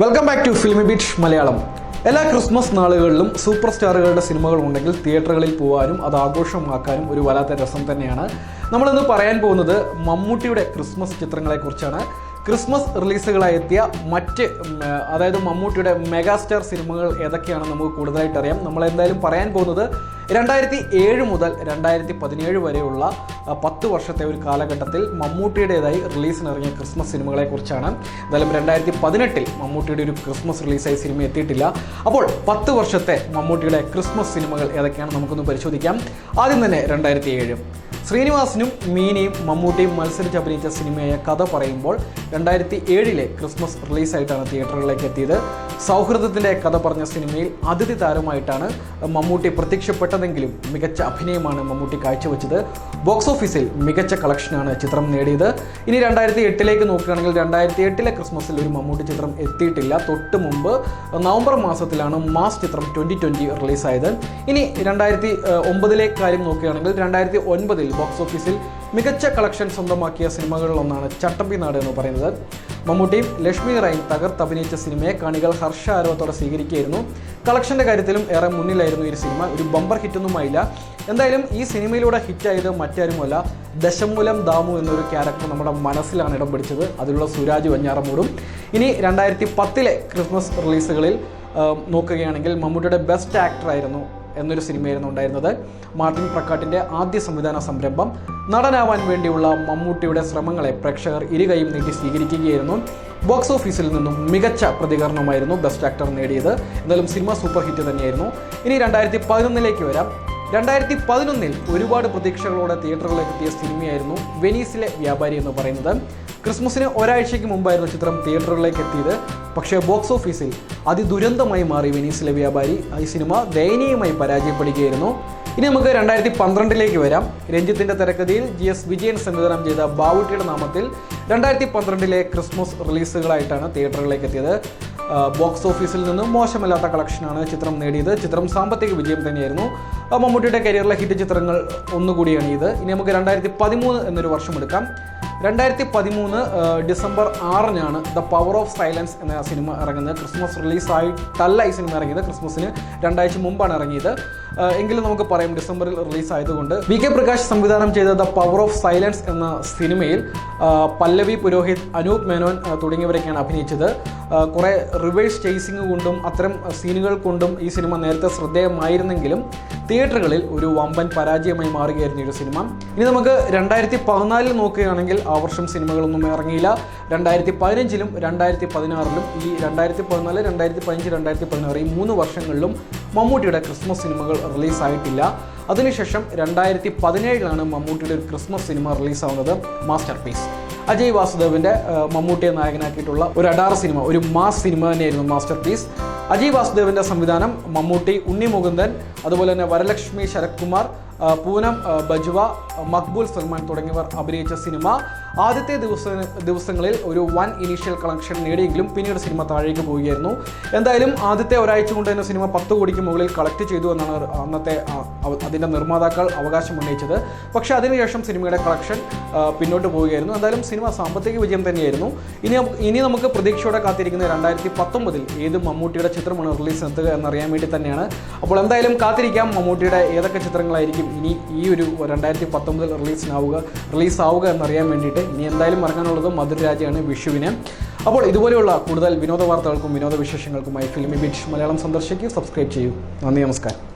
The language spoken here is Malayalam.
Welcome back to filmy beach Malayalam. എല്ലാ ക്രിസ്മസ് നാളുകളിലും സൂപ്പർ സ്റ്റാറുകളുടെ സിനിമകൾ ഉണ്ടെങ്കിൽ തിയേറ്ററുകളിൽ പോകാനും അത് ആഘോഷമാക്കാനും ഒരു വല്ലാത്ത രസം തന്നെയാണ്. നമ്മളിന്ന് പറയാൻ പോകുന്നത് മമ്മൂട്ടിയുടെ ക്രിസ്മസ് ചിത്രങ്ങളെക്കുറിച്ചാണ്. ക്രിസ്മസ് റിലീസുകളായി എത്തിയ മറ്റ് അതായത് മമ്മൂട്ടിയുടെ മെഗാസ്റ്റാർ സിനിമകൾ ഏതൊക്കെയാണെന്ന് നമുക്ക് കൂടുതലായിട്ട് അറിയാം നമ്മൾ എന്തായാലും പറയാൻ പോകുന്നത് രണ്ടായിരത്തി ഏഴ് മുതൽ രണ്ടായിരത്തി പതിനേഴ് വരെയുള്ള പത്ത് വർഷത്തെ ഒരു കാലഘട്ടത്തിൽ മമ്മൂട്ടിയുടേതായി റിലീസിനിറങ്ങിയ ക്രിസ്മസ് സിനിമകളെ കുറിച്ചാണ് എന്തായാലും രണ്ടായിരത്തി പതിനെട്ടിൽ മമ്മൂട്ടിയുടെ ഒരു ക്രിസ്മസ് റിലീസായി സിനിമ എത്തിയിട്ടില്ല. അപ്പോൾ പത്ത് വർഷത്തെ മമ്മൂട്ടിയുടെ ക്രിസ്മസ് സിനിമകൾ ഏതൊക്കെയാണ് നമുക്കൊന്ന് പരിശോധിക്കാം. ആദ്യം തന്നെ രണ്ടായിരത്തി ഏഴ് ശ്രീനിവാസനും മീനയും മമ്മൂട്ടിയും മത്സരിച്ച് അഭിനയിച്ച സിനിമയായ കഥ പറയുമ്പോൾ രണ്ടായിരത്തി ഏഴിലെ ക്രിസ്മസ് റിലീസായിട്ടാണ് തിയേറ്ററുകളിലേക്ക് എത്തിയത്. സൗഹൃദത്തിന്റെ കഥ പറഞ്ഞ സിനിമയിൽ അതിഥി താരമായിട്ടാണ് മമ്മൂട്ടി പ്രത്യക്ഷപ്പെട്ടതെങ്കിലും മികച്ച അഭിനയമാണ് മമ്മൂട്ടി കാഴ്ചവെച്ചത്. ബോക്സ് ഓഫീസിൽ മികച്ച കളക്ഷനാണ് ചിത്രം നേടിയത്. ഇനി രണ്ടായിരത്തി എട്ടിലേക്ക് നോക്കുകയാണെങ്കിൽ രണ്ടായിരത്തി എട്ടിലെ ക്രിസ്മസിൽ ഒരു മമ്മൂട്ടി ചിത്രം എത്തിയിട്ടില്ല. തൊട്ട് മുമ്പ് നവംബർ മാസത്തിലാണ് മാസ് ചിത്രം ട്വന്റി ട്വന്റി റിലീസായത്. ഇനി രണ്ടായിരത്തി ഒമ്പതിലെ കാര്യം നോക്കുകയാണെങ്കിൽ രണ്ടായിരത്തി ഒൻപതിൽ ബോക്സ് ഓഫീസിൽ മികച്ച കളക്ഷൻ സ്വന്തമാക്കിയ സിനിമകളിലൊന്നാണ് ചട്ടമ്പി നാട് എന്ന് പറയുന്നത്. മമ്മൂട്ടിയും ലക്ഷ്മി റായും തകർത്ത് അഭിനയിച്ച സിനിമയെ കാണികൾ ഹർഷ ആരവത്തോടെ സ്വീകരിക്കുകയായിരുന്നു. കളക്ഷന്റെ കാര്യത്തിലും ഏറെ മുന്നിലായിരുന്നു ഈ സിനിമ. ഒരു ബമ്പർ ഹിറ്റൊന്നുമായില്ല എന്തായാലും ഈ സിനിമയിലൂടെ ഹിറ്റായത് മറ്റാരുമല്ല ദശമൂലം ദാമു എന്നൊരു ക്യാരക്ടർ നമ്മുടെ മനസ്സിലാണ് ഇടം പിടിച്ചത്. അതിലുള്ള സുരാജ് വഞ്ഞാറമൂടും ഇനി രണ്ടായിരത്തി പത്തിലെ ക്രിസ്മസ് റിലീസുകളിൽ നോക്കുകയാണെങ്കിൽ മമ്മൂട്ടിയുടെ ബെസ്റ്റ് ആക്ടറായിരുന്നു എന്നൊരു സിനിമയായിരുന്നു ഉണ്ടായിരുന്നത്. മാർട്ടിൻ പ്രക്കാട്ടിന്റെ ആദ്യ സംവിധാന സംരംഭം നടനാവാൻ വേണ്ടിയുള്ള മമ്മൂട്ടിയുടെ ശ്രമങ്ങളെ പ്രേക്ഷകർ ഇരുകൈയും നീട്ടി സ്വീകരിക്കുകയായിരുന്നു. ബോക്സ് ഓഫീസിൽ നിന്നും മികച്ച പ്രതികരണമായിരുന്നു ബെസ്റ്റ് ആക്ടർ നേടിയത്. എന്നാലും സിനിമ സൂപ്പർ ഹിറ്റ് തന്നെയായിരുന്നു. ഇനി രണ്ടായിരത്തി പതിനൊന്നിലേക്ക് വരാം. രണ്ടായിരത്തി പതിനൊന്നിൽ ഒരുപാട് പ്രതീക്ഷകളോടെ തിയേറ്ററുകളിലേക്ക് എത്തിയ സിനിമയായിരുന്നു വെനീസിലെ വ്യാപാരി എന്ന് പറയുന്നത്. ക്രിസ്മസിന് ഒരാഴ്ചയ്ക്ക് മുമ്പായിരുന്നു ചിത്രം തിയേറ്ററുകളിലേക്ക് എത്തിയത്. പക്ഷേ ബോക്സ് ഓഫീസിൽ അതിദുരന്തമായി മാറി വെനീസിലെ വ്യാപാരി ഈ സിനിമ ദയനീയമായി പരാജയപ്പെടുകയായിരുന്നു. ഇനി നമുക്ക് രണ്ടായിരത്തി പന്ത്രണ്ടിലേക്ക് വരാം. രഞ്ജിത്തിന്റെ തിരക്കഥയിൽ ജി എസ് വിജയൻ സംവിധാനം ചെയ്ത ബാവുട്ടിയുടെ നാമത്തിൽ രണ്ടായിരത്തി പന്ത്രണ്ടിലെ ക്രിസ്മസ് റിലീസുകളായിട്ടാണ് തിയേറ്ററുകളിലേക്ക് എത്തിയത്. ബോക്സ് ഓഫീസിൽ നിന്നും മോശമല്ലാത്ത കളക്ഷനാണ് ചിത്രം നേടിയത്. ചിത്രം സാമ്പത്തിക വിജയം തന്നെയായിരുന്നു. മമ്മൂട്ടിയുടെ കരിയറിലെ ഹിറ്റ് ചിത്രങ്ങൾ ഒന്നുകൂടിയാണ് ഇത്. ഇനി നമുക്ക് രണ്ടായിരത്തി പതിമൂന്ന് എന്നൊരു വർഷം എടുക്കാം. രണ്ടായിരത്തി പതിമൂന്ന് ഡിസംബർ ആറിനാണ് ദ പവർ ഓഫ് സൈലൻസ് എന്ന സിനിമ ഇറങ്ങുന്നത്. ക്രിസ്മസ് റിലീസായിട്ടല്ല ഈ സിനിമ ഇറങ്ങിയത്. ക്രിസ്മസിന് രണ്ടാഴ്ച മുമ്പാണ് ഇറങ്ങിയത്. എങ്കിലും നമുക്ക് പറയാം ഡിസംബറിൽ റിലീസ് ആയതുകൊണ്ട് വി കെ പ്രകാശ് സംവിധാനം ചെയ്ത ദ പവർ ഓഫ് സൈലൻസ് എന്ന സിനിമയിൽ പല്ലവി പുരോഹിത് അനൂപ് മേനോൻ തുടങ്ങിയവരൊക്കെയാണ് അഭിനയിച്ചത്. കുറേ റിവേഴ്സ് ചേസിങ് കൊണ്ടും അത്തരം സീനുകൾ കൊണ്ടും ഈ സിനിമ നേരത്തെ ശ്രദ്ധേയമായിരുന്നെങ്കിലും തിയേറ്ററുകളിൽ ഒരു വമ്പൻ പരാജയമായി മാറുകയായിരുന്നു ഈ സിനിമ. ഇനി നമുക്ക് രണ്ടായിരത്തി പതിനാലിൽ നോക്കുകയാണെങ്കിൽ വർഷം സിനിമകളൊന്നും ഇറങ്ങിയില്ല. രണ്ടായിരത്തി പതിനഞ്ചിലും രണ്ടായിരത്തി പതിനാറിലും ഈ രണ്ടായിരത്തി പതിനാല് രണ്ടായിരത്തി പതിനഞ്ച് രണ്ടായിരത്തി പതിനാറ് ഈ മൂന്ന് വർഷങ്ങളിലും മമ്മൂട്ടിയുടെ ക്രിസ്മസ് സിനിമകൾ റിലീസായിട്ടില്ല. അതിനുശേഷം രണ്ടായിരത്തി പതിനേഴിലാണ് മമ്മൂട്ടിയുടെ ഒരു ക്രിസ്മസ് സിനിമ റിലീസാവുന്നത് മാസ്റ്റർ പീസ് അജയ് വാസുദേവിന്റെ മമ്മൂട്ടിയെ നായകനാക്കിയിട്ടുള്ള ഒരു അഡാർ സിനിമ ഒരു മാസ് സിനിമ തന്നെയായിരുന്നു മാസ്റ്റർ പീസ് അജയ് വാസുദേവിന്റെ സംവിധാനം മമ്മൂട്ടി ഉണ്ണി മുകുന്ദൻ അതുപോലെ തന്നെ വരലക്ഷ്മി ശരത്കുമാർ ആ, പൂനം ബജുവ മക്ബൂൽ സൽമാൻ തുടങ്ങിയവർ അഭിനയിച്ച സിനിമ. ആദ്യത്തെ ദിവസ ദിവസങ്ങളിൽ ഒരു വൻ ഇനീഷ്യൽ കളക്ഷൻ നേടിയെങ്കിലും പിന്നീട് സിനിമ താഴേക്ക് പോവുകയായിരുന്നു. എന്തായാലും ആദ്യത്തെ ഒരാഴ്ച കൊണ്ട് തന്നെ സിനിമ പത്ത് കോടിക്ക് മുകളിൽ കളക്ട് ചെയ്തു എന്നാണ് അന്നത്തെ അതിന്റെ നിർമ്മാതാക്കൾ അവകാശം ഉന്നയിച്ചത്. പക്ഷേ അതിനുശേഷം സിനിമയുടെ കളക്ഷൻ പിന്നോട്ട് പോവുകയായിരുന്നു. എന്തായാലും സിനിമ സാമ്പത്തിക വിജയം തന്നെയായിരുന്നു. ഇനി ഇനി നമുക്ക് പ്രതീക്ഷയോടെ കാത്തിരിക്കുന്ന രണ്ടായിരത്തി പത്തൊമ്പതിൽ ഏത് മമ്മൂട്ടിയുടെ ചിത്രമാണ് റിലീസ് എത്തുക എന്നറിയാൻ വേണ്ടി തന്നെയാണ്. അപ്പോൾ എന്തായാലും കാത്തിരിക്കാം. മമ്മൂട്ടിയുടെ ഏതൊക്കെ ചിത്രങ്ങളായിരിക്കും ഇനി ഈ ഒരു രണ്ടായിരത്തി പത്തൊമ്പതിൽ റിലീസിനാവുക റിലീസാവുക എന്നറിയാൻ വേണ്ടിയിട്ട്. ഇനി എന്തായാലും മറക്കാനുള്ളത് മധുരരാജയാണ് വിഷുവിന്. അപ്പോൾ ഇതുപോലെയുള്ള കൂടുതൽ വിനോദ വാർത്തകൾക്കും വിനോദ വിശേഷങ്ങൾക്കുമായി ഫിലിമി ബീച്ച് മലയാളം സന്ദർശിക്കുക. സബ്സ്ക്രൈബ് ചെയ്യൂ. നന്ദി നമസ്കാരം.